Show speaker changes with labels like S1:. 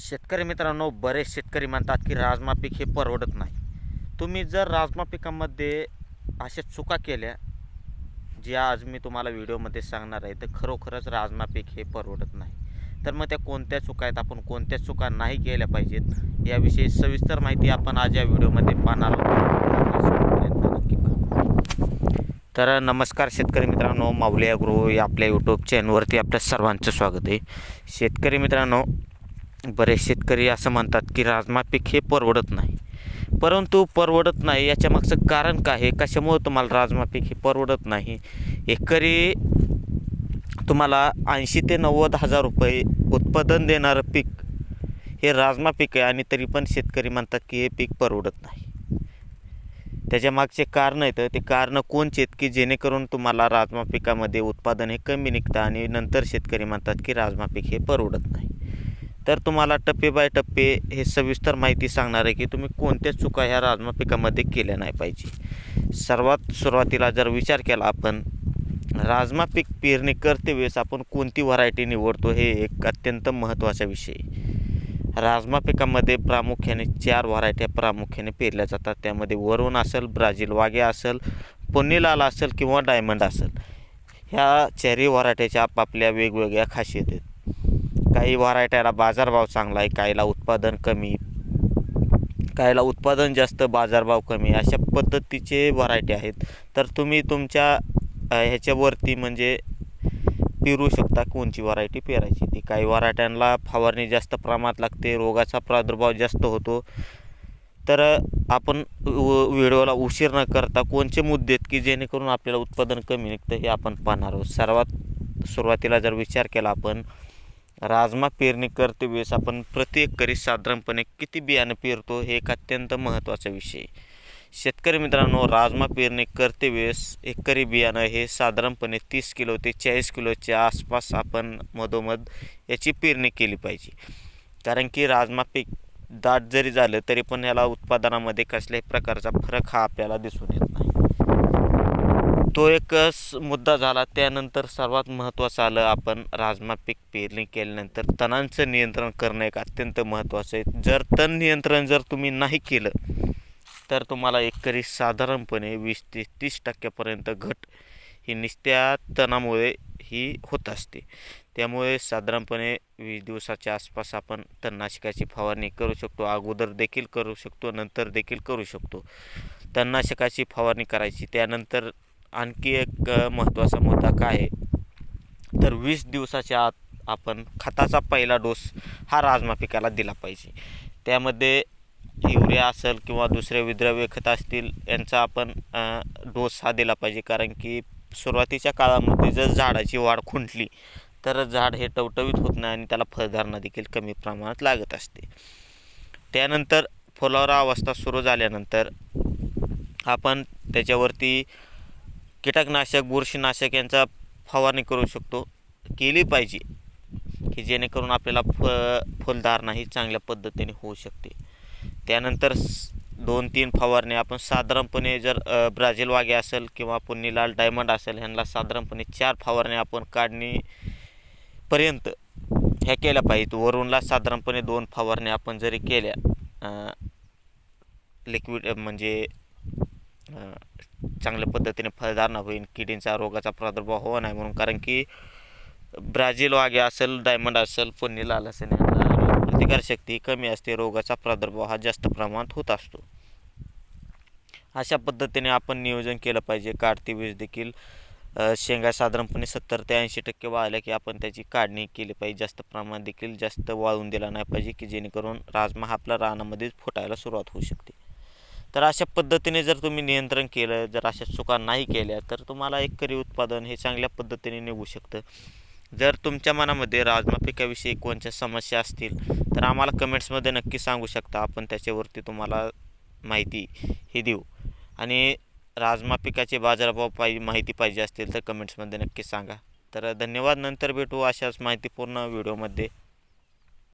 S1: शेतकरी मित्रांनो बरेच शेतकरी म्हणतात की राजमा पीक हे परवडत नाही. तुम्ही जर राजमा पिकामध्ये अशा चुका केल्या ज्या आज मी तुम्हाला व्हिडिओमध्ये सांगणार आहे तर खरोखरच राजमा पीक हे परवडत नाही. तर मग त्या कोणत्या चुका आहेत? आपण कोणत्या चुका नाही केल्या पाहिजेत? याविषयी सविस्तर माहिती आपण आज या व्हिडिओमध्ये पाहणार आहोत. तर नमस्कार शेतकरी मित्रांनो माऊली अग्रो या आपल्या यूट्यूब चॅनलवरती आपल्या सर्वांचं स्वागत आहे. शेतकरी मित्रांनो बरेच शेतकरी असं म्हणतात की राजमा पीक हे परवडत नाही. परंतु परवडत नाही याच्या मागचं कारण काय आहे? कशामुळं तुम्हाला राजमा पीक हे परवडत नाही? एकरी तुम्हाला ऐंशी ते नव्वद हजार रुपये उत्पादन देणारं पीक हे राजमा पीक आहे आणि तरी पण शेतकरी म्हणतात की हे पीक परवडत नाही. त्याच्या मागचे कारण आहेत. ते कारणं कोणचे आहेत की जेणेकरून तुम्हाला राजमा पिकामध्ये उत्पादन हे कमी निघतं आणि नंतर शेतकरी म्हणतात की राजमा पीक हे परवडत नाही. तर तुम्हाला टप्पे बाय टप्पे हे सविस्तर माहिती सांगणार आहे की तुम्ही कोणत्या चुका ह्या राजमा पिकामध्ये केल्या नाही पाहिजे. सर्वात सुरुवातीला जर विचार केला आपण राजमा पीक पेरणी करते वेळेस आपण कोणती व्हरायटी निवडतो हे एक अत्यंत महत्त्वाचा विषय. राजमा पिकामध्ये प्रामुख्याने चार व्हरायट्या प्रामुख्याने पेरल्या जातात. त्यामध्ये वरुण असेल ब्राझील वागे असेल पुन्नीलाल असेल किंवा डायमंड असेल. ह्या चारही व्हरायट्याच्या आपापल्या वेगवेगळ्या खासियत आहेत. काही व्हरायट्याला बाजारभाव चांगला आहे काहीला उत्पादन कमी काहीला उत्पादन जास्त बाजारभाव कमी अशा पद्धतीचे व्हरायटी आहेत. तर तुम्ही तुमच्या ह्याच्यावरती म्हणजे पेरू शकता कोणची व्हरायटी पेरायची ती काही व्हरायट्यांना फवारणी जास्त प्रमाणात लागते रोगाचा प्रादुर्भाव जास्त होतो. तर आपण व्हिडिओला उशीर न करता कोणचे मुद्दे आहेत की जेणेकरून आपल्याला उत्पादन कमी निघतं हे आपण पाहणार आहोत. सर्वात सुरुवातीला जर विचार केला आपण राजमा पेरणी करते वेळेस आपण प्रति एकरी साधारणपणे किती बियाणं पेरतो हे एक अत्यंत महत्त्वाचा विषय. आहे शेतकरी मित्रांनो राजमा पेरणी करते वेळेस एकरी बियाणं हे साधारणपणे तीस किलो ते चाळीस किलोच्या आसपास आपण मधोमध याची पेरणी केली पाहिजे. कारण की राजमा पीक दाट जरी झालं तरी पण याला उत्पादनामध्ये कसल्याही प्रकारचा फरक हा आपल्याला दिसून येत नाही. तो एक मुद्दा झाला. त्यानंतर सर्वात महत्त्वाचं आलं आपण राजमा पीक पेरणी केल्यानंतर तणांचं नियंत्रण करणं एक अत्यंत महत्त्वाचं आहे. जर तण नियंत्रण जर तुम्ही नाही केलं तर तुम्हाला एकरी साधारणपणे वीस ते तीस टक्क्यापर्यंत घट ही निस्त्या तणामुळे ही होत असते. त्यामुळे साधारणपणे वीस दिवसाच्या आसपास आपण तणनाशकाची फवारणी करू शकतो. अगोदर देखील करू शकतो नंतर देखील करू शकतो. तणनाशकाची फवारणी करायची त्यानंतर आणखी एक महत्त्वाचा मुद्दा काय आहे? तर वीस दिवसाच्या आत आपण खताचा पहिला डोस हा राजमा पिकाला दिला पाहिजे. त्यामध्ये युरिया असेल किंवा दुसरे विद्रव्य खत असतील यांचा आपण डोस हा दिला पाहिजे. कारण की सुरुवातीच्या काळामध्ये जर झाडाची वाढ खुंटली तर झाड हे टवटवीत होत नाही आणि त्याला फळधारणा देखील कमी प्रमाणात लागत असते. त्यानंतर फुलावरा अवस्था सुरू झाल्यानंतर आपण त्याच्यावरती कीटकनाशक बुरशीनाशक यांचा फवारणी करू शकतो. केली पाहिजे. की जेणेकरून आपल्याला फ फुलधारणा ही चांगल्या पद्धतीने होऊ शकते. त्यानंतर दोन तीन फवारणी. आपण साधारणपणे जर ब्राझील वागे असेल किंवा पुन्नीलाल डायमंड असेल ह्यांना साधारणपणे चार फवारणी आपण काढणीपर्यंत ह्या केल्या पाहिजेत. वरूनला साधारणपणे दोन फवारण्या आपण जरी केल्या लिक्विड म्हणजे चांगल्या पद्धतीने फळधारणा होईल किडींचा रोगाचा प्रादुर्भाव होऊ नये म्हणून. कारण की ब्राझील वागे असेल डायमंड असेल पुन्नीलाल असेल यांना प्रतिकारशक्ती कमी असते. रोगाचा प्रादुर्भाव हा जास्त प्रमाणात होत असतो. अशा पद्धतीने आपण नियोजन केलं पाहिजे. काढती वीज देखील शेंगा साधारणपणे सत्तर ते ऐंशी टक्के वाळल्या की आपण त्याची काढणी केली पाहिजे. जास्त प्रमाणात देखील जास्त वाळून दिला नाही पाहिजे की जेणेकरून राजमा हा आपल्या रानामध्येच फुटायला सुरुवात होऊ शकते. तर अशा पद्धतीने जर तुम्ही नियंत्रण केलं जर अशा चुका नाही केल्या तर तुम्हाला एकरी उत्पादन हे चांगल्या पद्धतीने निघू शकतं. जर तुमच्या मनामध्ये राजमा पिकाविषयी कोणत्या समस्या असतील तर आम्हाला कमेंट्समध्ये नक्की सांगू शकता. आपण त्याच्यावरती तुम्हाला माहिती हे देऊ. आणि राजमा पिकाचे बाजारभाव पाहिजे माहिती पाहिजे असतील तर कमेंट्समध्ये नक्की सांगा. तर धन्यवाद. नंतर भेटू अशाच माहितीपूर्ण व्हिडिओमध्ये.